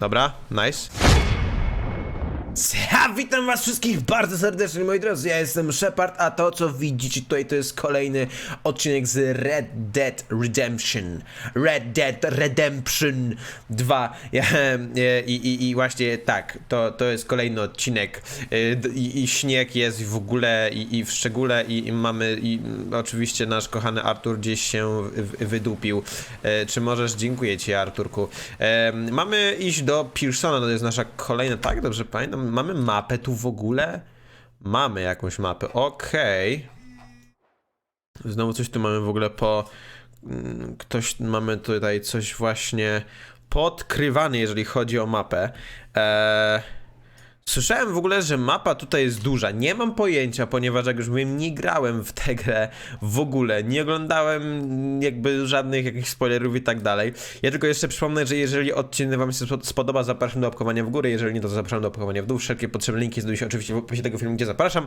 Dobra, nice. Witam was wszystkich bardzo serdecznie moi drodzy, ja jestem Shepard, a to co widzicie tutaj to jest kolejny odcinek z Red Dead Redemption. Red Dead Redemption 2. Ja, e, i, i, I właśnie tak, to, to jest kolejny odcinek E, i, i śnieg jest w ogóle i, i w szczególe i, i mamy i mm, oczywiście nasz kochany Artur gdzieś się wydupił. E, czy możesz? Dziękuję ci Arturku. Mamy iść do Pearsona, to jest nasza kolejna, tak dobrze pamiętam, mamy mapę tu w ogóle? Mamy jakąś mapę, okej. Znowu coś tu mamy w ogóle po... mm, Ktoś, mamy tutaj coś właśnie podkrywane, jeżeli chodzi o mapę. Eee... Słyszałem w ogóle, że mapa tutaj jest duża. Nie mam pojęcia, ponieważ jak już mówiłem, nie grałem w tę grę w ogóle. Nie oglądałem jakby żadnych jakichś spoilerów i tak dalej. Ja tylko jeszcze przypomnę, że jeżeli odcinek wam się spod- spodoba, zapraszam do łapkowania w górę. Jeżeli nie, to zapraszam do łapkowania w dół. Wszelkie potrzebne linki znajdują się oczywiście w opisie tego filmu, gdzie zapraszam.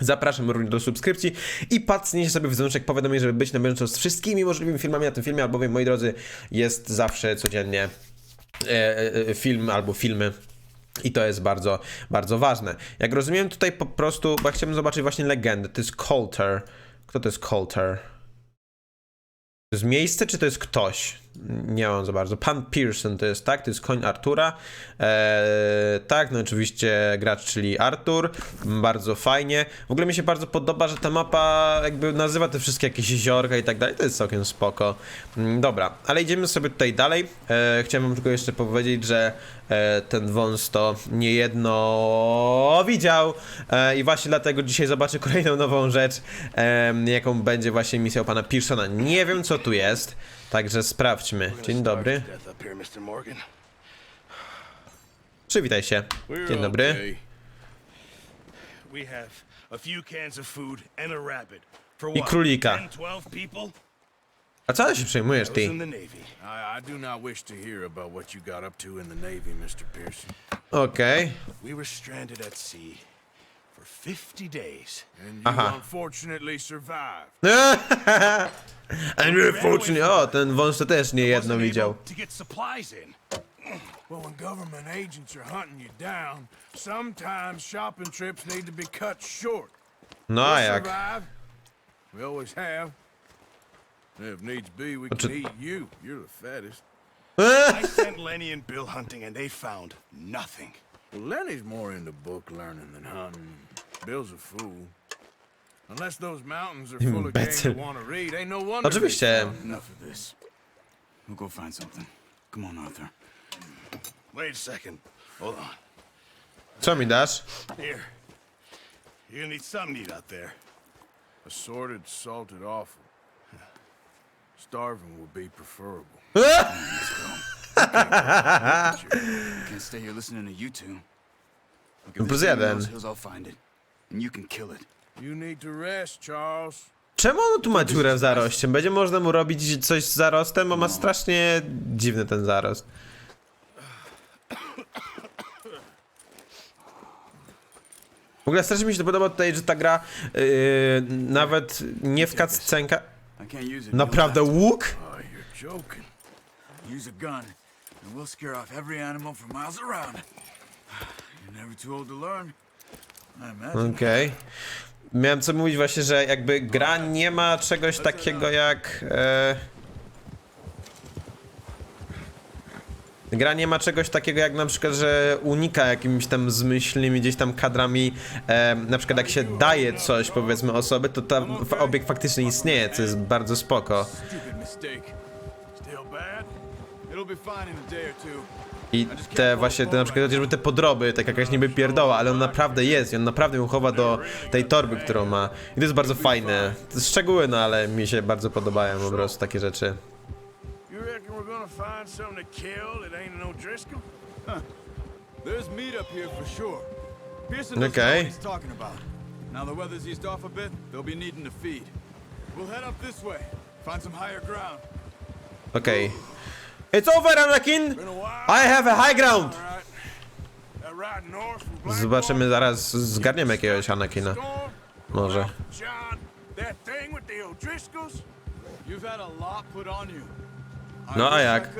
Zapraszam również do subskrypcji i patrzcie sobie w dzwoneczek powiadomień, żeby być na bieżąco z wszystkimi możliwymi filmami na tym filmie, albowiem, moi drodzy, jest zawsze codziennie e, e, film albo filmy. I to jest bardzo, bardzo ważne. Jak rozumiem, tutaj po prostu, bo ja chciałbym zobaczyć właśnie legendę. To jest Coulter. Kto to jest Coulter? To jest miejsce, czy to jest ktoś? Nie mam za bardzo. Pan Pearson to jest, tak? To jest koń Artura. Eee, tak, no oczywiście gracz, czyli Artur. Bardzo fajnie. W ogóle mi się bardzo podoba, że ta mapa jakby nazywa te wszystkie jakieś jeziorka i tak dalej. To jest całkiem spoko. Mm, Dobra, ale idziemy sobie tutaj dalej. Eee, chciałem wam tylko jeszcze powiedzieć, że e, ten wąs to niejedno widział e, i właśnie dlatego dzisiaj zobaczę kolejną nową rzecz, em, jaką będzie właśnie misją pana Pearsona. Nie wiem co tu jest, także sprawdźmy. Dzień dobry. Przywitaj się. Dzień dobry. Okay. I królika. 10, 12 people? A co się przejmujesz ty? Okej. We for 50 days. And you Aha. unfortunately survived. And unfortunately, o, oh, ten wąs to też nie jedno Wasn't widział. able to get supplies in. Well, when government agents are hunting you down, sometimes shopping trips need to be cut short. No a We jak? survived. We always have. If needs be, we can eat you. You're the fattest. I sent Lenny and Bill hunting and they found nothing. Well, Lenny's more into book learning than hunting. Bill's a fool. Unless those mountains are full of game Better. you want to read, ain't no wonder. they Oczywiście. found Enough of this. We'll go find something. Come on, Arthur. Wait a second. Hold on. Co mi dasz? Here. You're gonna need something to eat out there. Assorted, salted offal. Starving would be preferable. Can't stay here listening to you two. Look, if Plus there's anyone in jeden. those hills, I'll find it. And you can kill it. You need to rest, Charles. Czemu on tu ma dziurę w zaroście? Będzie można mu robić coś z zarostem, bo ma strasznie dziwny ten zarost. W ogóle strasznie mi się to podoba tutaj, że ta gra yy, nawet nie w cutscenka... Naprawdę łuk? Oh, you're joking. Use a gun, and we'll scare off every animal for miles around. You're never too old to learn. Okej. Miałem co mówić właśnie, że jakby gra nie ma czegoś takiego jak... E... Gra nie ma czegoś takiego jak na przykład, że unika jakimiś tam zmyślnymi gdzieś tam kadrami, e, na przykład jak się daje coś powiedzmy osoby, to ta obiekt faktycznie istnieje, co jest bardzo spoko. It'll be fine in a day or two. I te właśnie, te na przykład chociażby te podroby, tak jakaś niby pierdoła, ale on naprawdę jest i on naprawdę ją chowa do tej torby, którą ma. I to jest bardzo fajne. To jest szczegóły, no ale mi się bardzo podobają po prostu takie rzeczy. You reckon we're gonna find something to kill that ain't no Driscoll? There's meat up here for sure. Pearson doesn't Okay. know what he's talking about. Now the weather's eased off a bit, they'll be needing to feed. We'll head up this way, find some higher ground. Okej. It's over, Anakin! I have a high ground! Zobaczymy zaraz, zgarniemy jakiegoś Anakina. Może. No, a jak?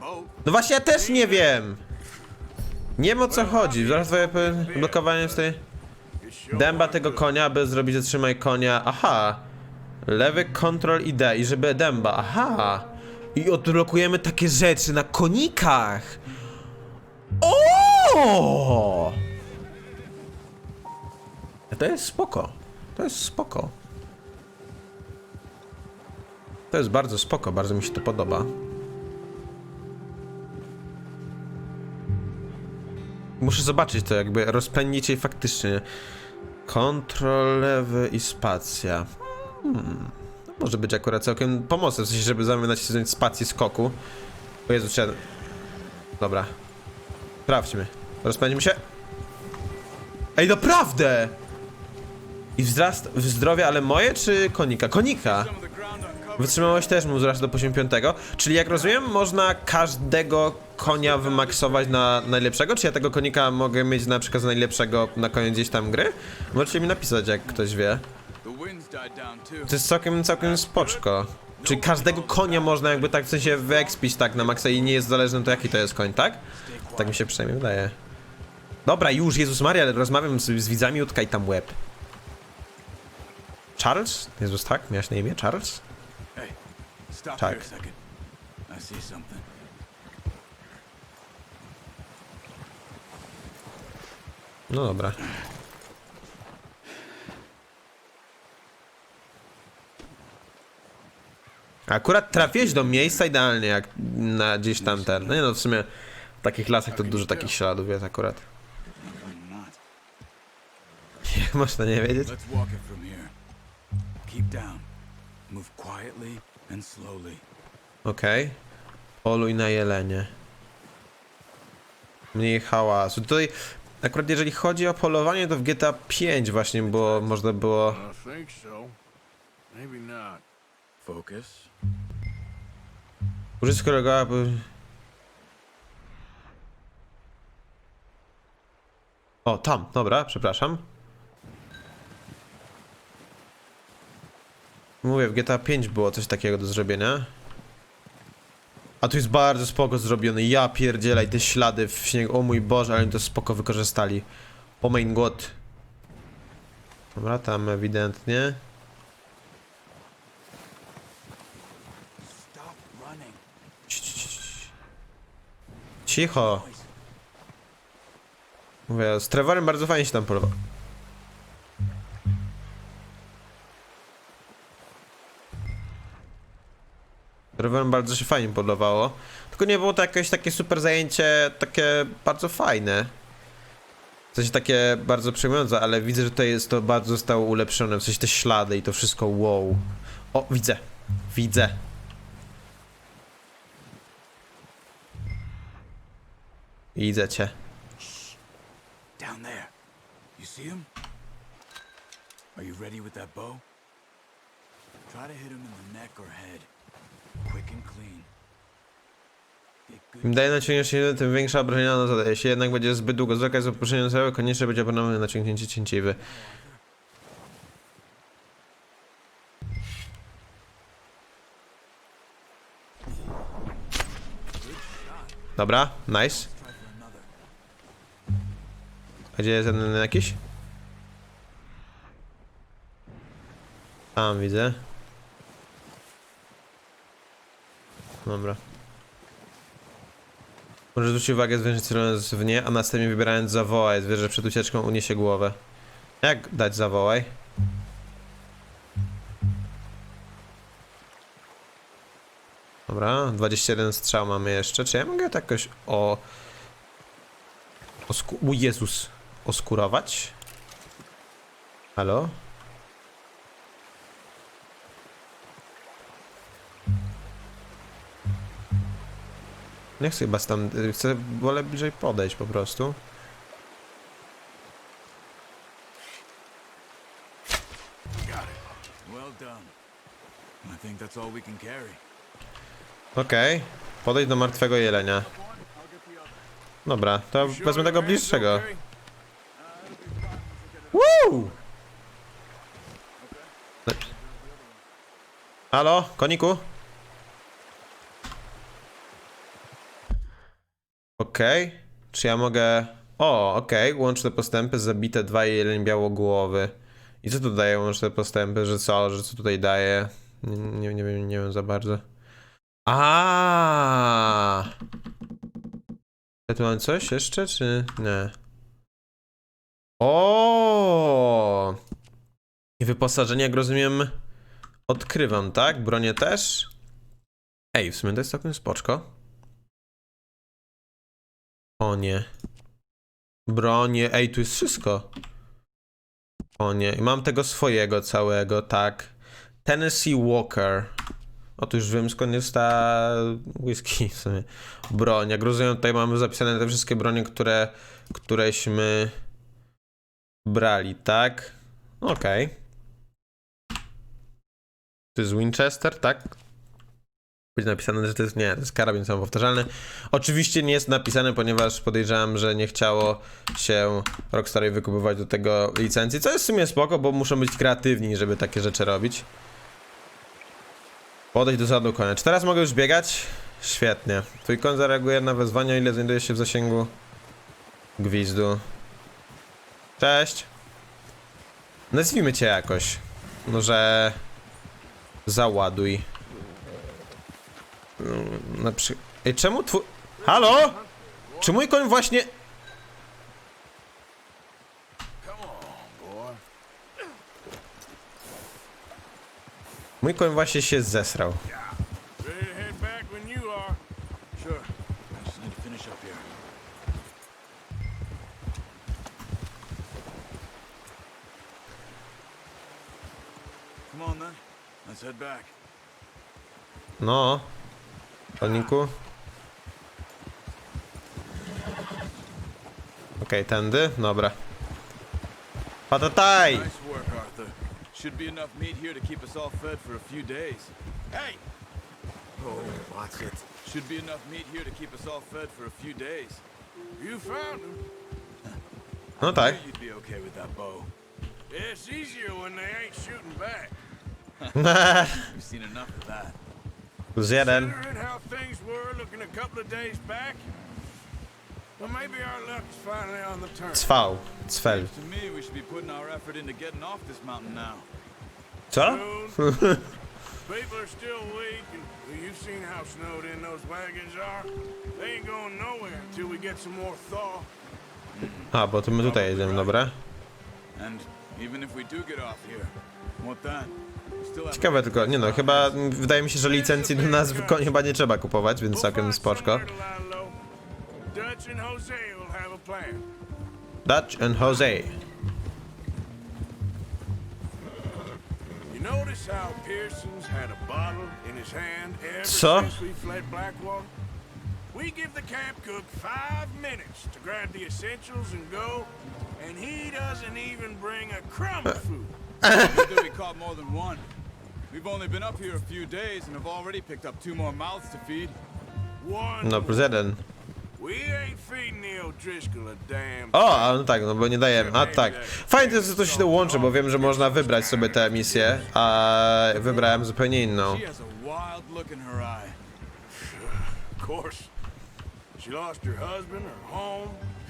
Boat. No właśnie, ja też nie wiem. Nie wiem o co chodzi. Zaraz twoje blokowanie z tej dęba tego konia, aby zrobić zatrzymaj konia. Aha. Lewy kontrol i D i żeby dęba. Aha. I odblokujemy takie rzeczy na konikach. O! To jest spoko. To jest spoko. To jest bardzo spoko, bardzo mi się to podoba. Muszę zobaczyć to jakby rozpędzić jej faktycznie. Kontrol lewy i spacja. Hmm. To może być akurat całkiem pomocne, w sensie, żeby zamiast nacisnąć spację skoku. O Jezu, trzeba... Dobra. Sprawdźmy. Rozpędzimy się. Ej, naprawdę! I wzrast w zdrowie, ale moje czy konika? Konika! Wytrzymałość też mu wzrasta do poziom 5. Czyli jak rozumiem, można każdego konia wymaksować na najlepszego? Czy ja tego konika mogę mieć na przykład z najlepszego na koniec gdzieś tam gry? Możecie mi napisać, jak ktoś wie. To jest całkiem, całkiem spoczko. Czyli każdego konia można jakby tak w sensie wyekspić tak na maksa i nie jest zależne to jaki to jest koń, tak? Tak mi się przynajmniej wydaje. Dobra, już, Jezus Maria, rozmawiam z, z widzami, utkaj tam łeb. Charles? Jezus, tak? Miałeś na imię Charles? Tak. No dobra. Akurat trafiłeś do miejsca idealnie, jak na gdzieś tam ten. No nie no, w sumie w takich lasach to dużo takich śladów jest akurat. Można nie wiedzieć? Keep down. Move quietly Okej. Poluj na jelenie. Mniej hałasu. Tutaj akurat jeżeli chodzi o polowanie, to w GTA 5 właśnie było, można było... I think so. Maybe not. Focus. Użyć kolegała, aby... O, tam, dobra, przepraszam. Mówię, w GTA 5 było coś takiego do zrobienia. A tu jest bardzo spoko zrobione, ja pierdzielaj te ślady w śniegu, o mój Boże, ale oni to spoko wykorzystali. O mein god. Dobra, tam ewidentnie. Cicho. Mówię, z Trevorem bardzo fajnie się tam polował. Trevorem bardzo się fajnie polowało. Tylko nie było to jakieś takie super zajęcie, takie bardzo fajne. W sensie takie bardzo przejmujące, ale widzę, że to jest to bardzo zostało ulepszone. W sensie te ślady i to wszystko wow. O, widzę. Widzę. Widzę cię. Down there. You see him? Are you ready with that bow? Try to hit him in the neck or head. Im dalej naciągniesz się, tym większa obrażenia na zadaje. Jeśli jednak będzie zbyt długo zwlekać z opuszczeniem celu, koniecznie będzie ponowne naciągnięcie cięciwy. Dobra, nice. A gdzie jest jeden jakiś? Tam widzę. Dobra. Może zwrócić uwagę zwierzę celując w nie, a następnie wybierając zawołaj. Zwierzę przed ucieczką uniesie głowę. Jak dać zawołaj? Dobra, 21 strzał mamy jeszcze. Czy ja mogę to jakoś o... Osku... U Jezus. Oskurować? Halo? No Nie chcę chyba stąd, chcę, wolę bliżej podejść po prostu. Okej, okay. podejdź do martwego jelenia. Dobra, to wezmę tego bliższego. Woo! Halo, koniku? Okej. Czy ja mogę... O, okej. Łączne postępy, zabite dwa jeleń białogłowy. I co tu daje łączne postępy? Że co? Że co tutaj daje? Nie, nie, wiem, nie wiem za bardzo. A. Ja tu mam coś jeszcze, czy nie? O. I wyposażenie, jak rozumiem, odkrywam, tak? Bronię też? Ej, w sumie to jest całkiem spoczko. O nie. Bronię, ej, tu jest wszystko. O nie, mam tego swojego całego, tak. Tennessee Walker. Otóż wiem skąd jest ta whisky w sumie. Broń. Jak rozumiem, tutaj mamy zapisane te wszystkie bronie, które, któreśmy brali, tak? Okej. To jest Winchester, tak? Będzie napisane, że to jest. Nie, to jest karabin samopowtarzalny. Oczywiście nie jest napisane, ponieważ podejrzewam, że nie chciało się Rockstarowi wykupywać do tego licencji, co jest w sumie spoko, bo muszą być kreatywni, żeby takie rzeczy robić. Podejść do zadu konia. Czy teraz mogę już biegać? Świetnie. Twój koń zareaguje na wezwanie, o ile znajduje się w zasięgu gwizdu. Cześć. Nazwijmy cię jakoś. Może... Załaduj. Mm, Na przy... Ej, czemu twój... Halo? Czy mój koń właśnie... Mój koń właśnie się zesrał. No. Koniku. Okej, tędy? Dobra. Patataj! Should be enough meat here to keep us all fed for a few days. Hey, Oh, watch it. Should be enough meat here to keep us all fed for a few days. you found him. No tak. You'd be okay with that bow. It's easier when they ain't shooting back. We've seen enough of that. Plus jeden. Cwał. Cfel. Co? People are still weak, and you've seen how snowed in those wagons are. They ain't going nowhere until we get some more thaw. A, bo to my tutaj jedziemy, dobra. And even if we do get off here, what then? Ciekawe tylko, nie no, chyba wydaje mi się, że licencji do nazwy koń chyba nie trzeba kupować, więc całkiem spoczko. Dutch and Jose since we fled Blackwater? We give the camp cook five minutes to grab the essentials and go, and he doesn't even bring a crumb of food. No, plus jeden. We ain't feeding the O'Driscoll a damn. O, no tak, no bo nie dajemy. A tak. Fajnie jest, że to się łączy, bo wiem, że można wybrać sobie tę misję, a wybrałem zupełnie inną.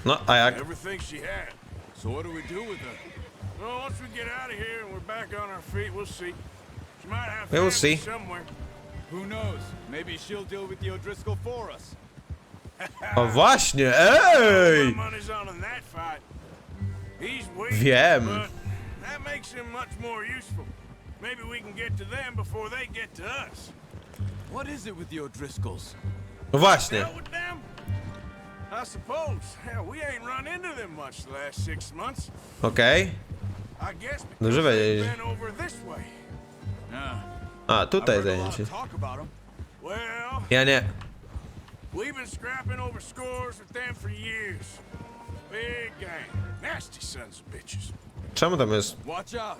No, a jak? So what do we do with her? Well, once we get out of here and we're back on our feet, we'll see. We'll family see. somewhere. Who knows? Maybe she'll deal with the O'Driscoll for us. O właśnie, ej! Wiem. but that makes him much more useful. Maybe we can get to them before they get to us. What is it with the O'Driscolls? No właśnie. Dealt with them? I suppose. Hell, we ain't run into them much the last six months. Okej. I guess Dobrze because they've been over this way. Yeah. A, tutaj heard a lot zajęcie. of them. Well, Ja nie. we've been scrapping over scores with them for years. Big gang. Nasty sons of bitches. Czemu tam jest? Watch out!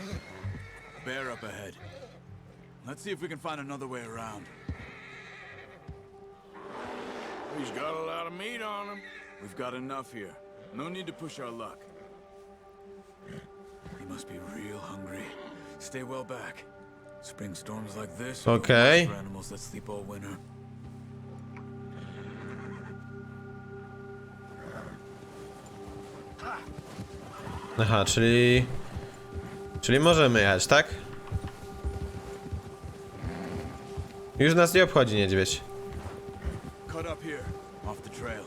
Bear up ahead. Let's see if we can find another way around. He's got a lot of meat on him. We've got enough here. No need to push our luck. He must be real hungry. Stay well back. Spring storms like this Okay. for animals that sleep all winter. Aha, czyli... Czyli możemy jechać, tak? Już nas nie obchodzi niedźwiedź. Cut up here, off the trail.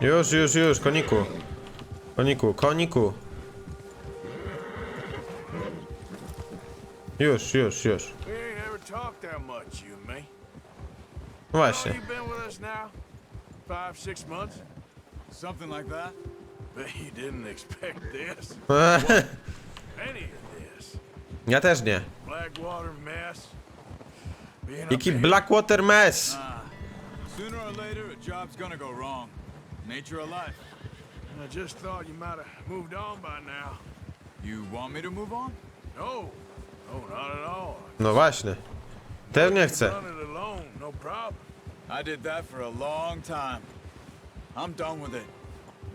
Już, już, już, koniku. Koniku, koniku. Już, już, już. Właśnie. Something like that? Bet you didn't expect this. Any of this. ja też nie. Blackwater mess. Jaki. Blackwater mess! Sooner or later, a job's gonna go wrong. Nature of life. I just thought you might have moved on by now. You want me to move on? No. No, not at all. No właśnie. Też nie chcę. Run it alone, no problem. I did that for a long time. I'm done with it.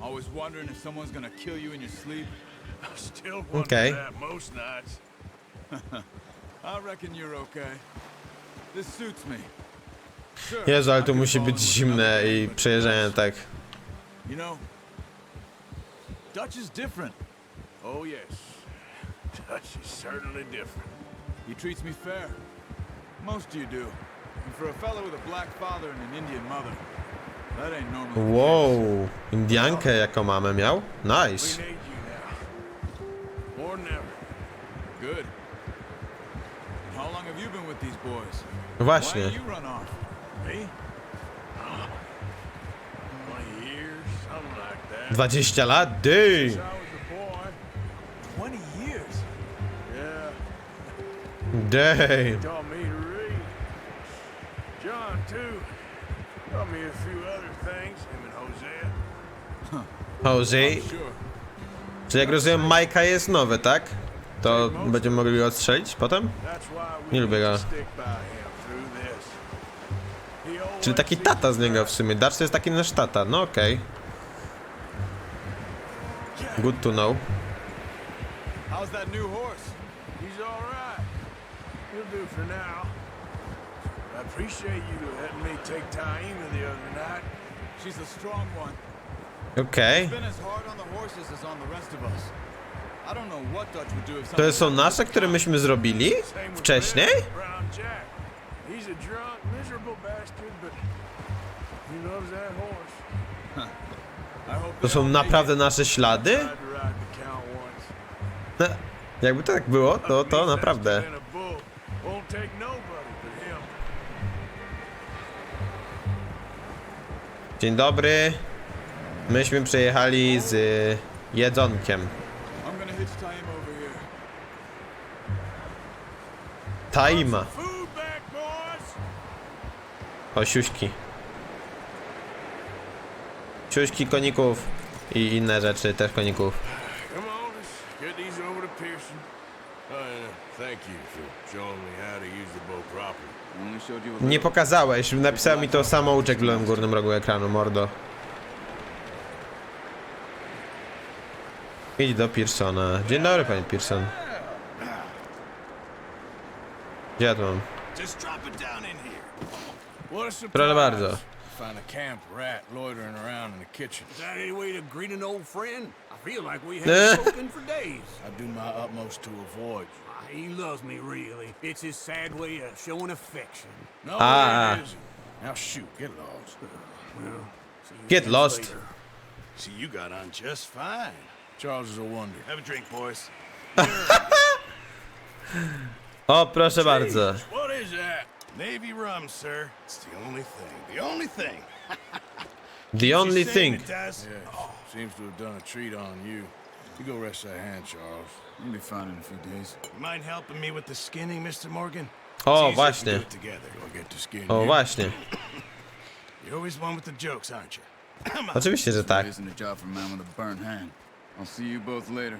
Always wondering if someone's gonna kill you in your sleep. I still wonder Okay. that most nights. I reckon you're okay. This suits me. Sure, Jezu, ale tu musi być zimne i przejeżdżanie tak. You know, Dutch is different. Oh, yes. Dutch is certainly different. He treats me fair. Most of you do. And for a fellow with a black father and an Indian mother, that ain't normal. Wow, Indiankę jako mamę miał? We Nice. need you now. More than ever. Good. How long have you been with these boys? No Why Właśnie. you run off? Me? 20 lat? Dej! Dej! Jose? Czy jak rozumiem, Majka jest nowy, tak? To będziemy mogli go odstrzelić potem? Nie lubię go. Czyli taki tata z niego w sumie. Darcy jest taki nasz tata, no okej. Okay. Good to know. How's that new horse? He's all right. He'll do for now. I appreciate you letting me take Taima the other night. She's a strong one. Okej. Been as hard on the horses as on the rest of us. I don't know what Dutch would do if To są nasze, które myśmy zrobili? Wcześniej? He's a drunk, miserable bastard, but he loves that horse. To są naprawdę nasze ślady? Once. Jakby tak było, to to naprawdę. Dzień dobry. Myśmy przyjechali z jedzonkiem. over here. Taima. O. Siuśki koników i inne rzeczy też koników. You a Nie pokazałeś, napisał mi to samouczek w lewym górnym rogu ekranu, mordo. Idź do Pearsona. Dzień dobry, panie Pearson. Gdzie ja tu mam? Proszę bardzo. Find a camp rat loitering around in the kitchen. Is that any way to greet an old friend? I feel like we haven't spoken for days. I do my utmost to avoid. Ah, He loves me, really. It's his sad way of showing affection. No, Ah. it isn't. Now shoot, get lost. Well, see you Get lost. later. See, you got on just fine. Charles is a wonder. Have a drink, boys. O, proszę bardzo. What is that? Navy rum, sir. It's the only thing. The only thing. The only thing. It does? Yeah. Oh. Seems to have done a treat on you. You go rest that hand, Charles. You'll be fine in a few days. You mind helping me with the skinning, Mr. Morgan? Oh, It's easier if we właśnie. do it together. You'll get to skin O, you. właśnie. You're always one with the jokes, aren't you? Oczywiście, że tak. This isn't a job for a man with a burnt hand. I'll see you both later.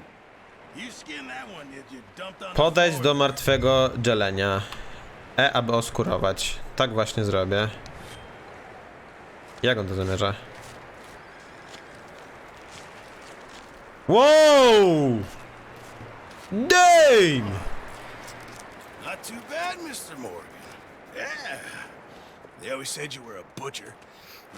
You skinned that one, did you? Dumped on the Podejść floor. do martwego dżelenia. E, aby oskurować. Tak właśnie zrobię. Jak on to zamierza? Wow! Damn! Not too bad, Mr. Morgan. Yeah. They always said you were a butcher.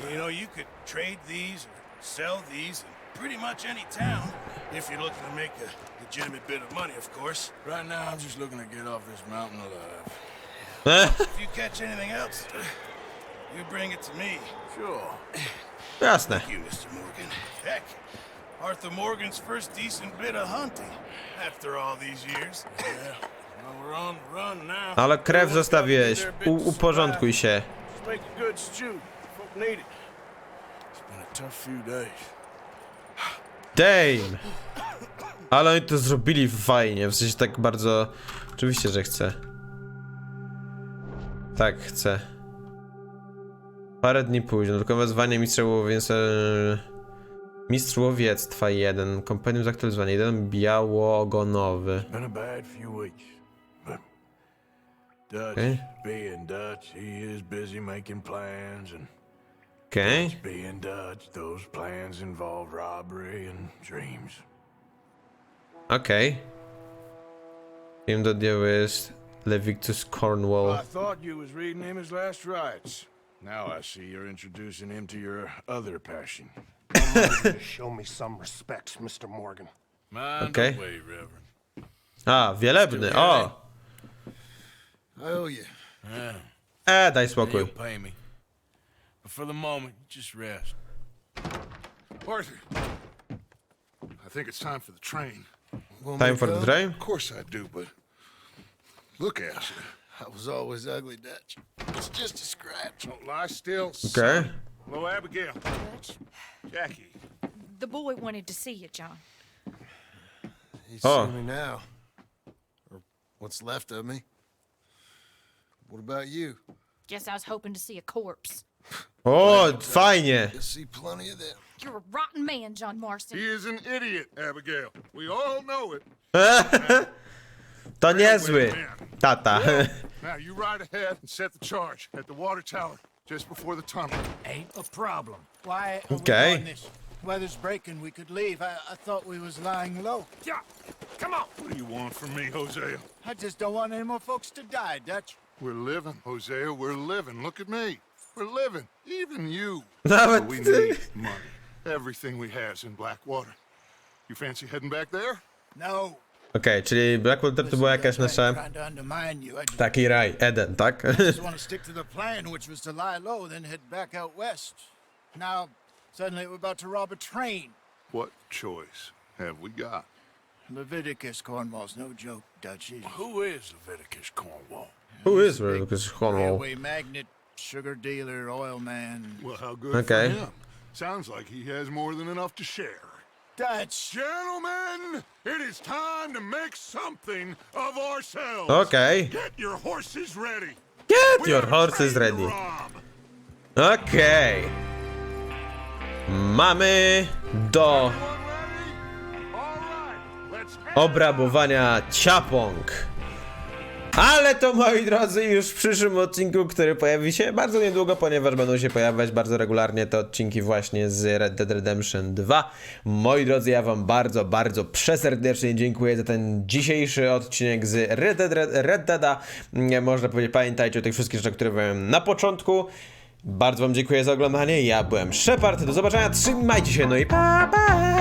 You know, you could trade these or sell these in pretty much any town if you're looking to make a legitimate bit of money, of course. Right now, I'm just looking to get off this mountain alive. If you catch anything else, you bring it to me. Sure. Jasne. Thank you, Mr. Morgan. Heck, Arthur Morgan's first decent bit of hunting after all these years. Yeah. Well, we're on the run now. Ale krew zostawiłeś. U uporządkuj się. Just make a good stew. Folk need it. It's been a tough few days. Damn! Ale oni to zrobili fajnie, w sensie tak bardzo... Oczywiście, że chcę. Tak, chcę. Parę dni później, tylko wezwanie mistrza łowiec... Mistrz łowiectwa 1, kompendium zaktualizowane, jeden białogonowy. Dutch, Okay. being Dutch, he is busy making plans, and Okej. being Dutch, those plans involve robbery and dreams. Okej. Wiem do dzieła jest Levictus Cornwall. I thought you was reading him his last rites. Now I see you're introducing him to your other passion. Show me some respect, Mr. Morgan. Mind Okay. the way, Reverend. A, wielebny, o! I owe you. Ah, e, daj You'll spokój. pay me. But for the moment, just rest. Arthur, I think it's time for the train. Time for the train? Of course I do, but look at you. I was always ugly, Dutch. It's just a scratch. Don't lie still. Okay. Hello, Abigail. Dutch, Jackie. The boy wanted to see you, John. He's Oh. seen me now. Or what's left of me. What about you? Guess I was hoping to see a corpse. O, fajnie! You'll see plenty of them. You're a rotten man, John Marston. He is an idiot, Abigail. We all know it. To niezły. Tata. Now you ride ahead and set the charge at the water tower just before the tunnel. Ain't a problem. Why are Okay. we doing this? Weather's breaking. We could leave. I, I thought we was lying low. Yeah, come on. What do you want from me, Hosea? I just don't want any more folks to die, Dutch. We're living, Hosea. We're living. Look at me. We're living. Even you. Nawet But we need money. Everything we have's in Blackwater. You fancy heading back there? No. Okej, czyli Blackwater to była jakaś Listen, Dutch, I nasza... ain't trying to undermine you. I just, Taki raj, Eden, tak? just want to stick to the plan, which was to lie low, then head back out west. Now, suddenly we're about to rob a train. What choice have we got? Leviticus Cornwall's no joke, Dutch. He's Who is Leviticus Cornwall? Who is Lucas Cornwall? railway magnate, sugar dealer, oil man. Well, how good Okay. for him. Sounds like he has more than enough to share. Dutch! Gentlemen, it is time to make something of ourselves. Okej. Get your horses ready. Get your horses ready. Okej. Mamy do obrabowania Ciapong. Ale to moi drodzy już w przyszłym odcinku, który pojawi się bardzo niedługo, ponieważ będą się pojawiać bardzo regularnie te odcinki właśnie z Red Dead Redemption 2. Moi drodzy, ja wam bardzo, bardzo przeserdecznie dziękuję za ten dzisiejszy odcinek z Red, Dead, Red, Red Deada. Nie, Można powiedzieć, pamiętajcie o tych wszystkich rzeczach, które powiem na początku. Bardzo wam dziękuję za oglądanie. Ja byłem Shepard. Do zobaczenia. Trzymajcie się, no i pa pa!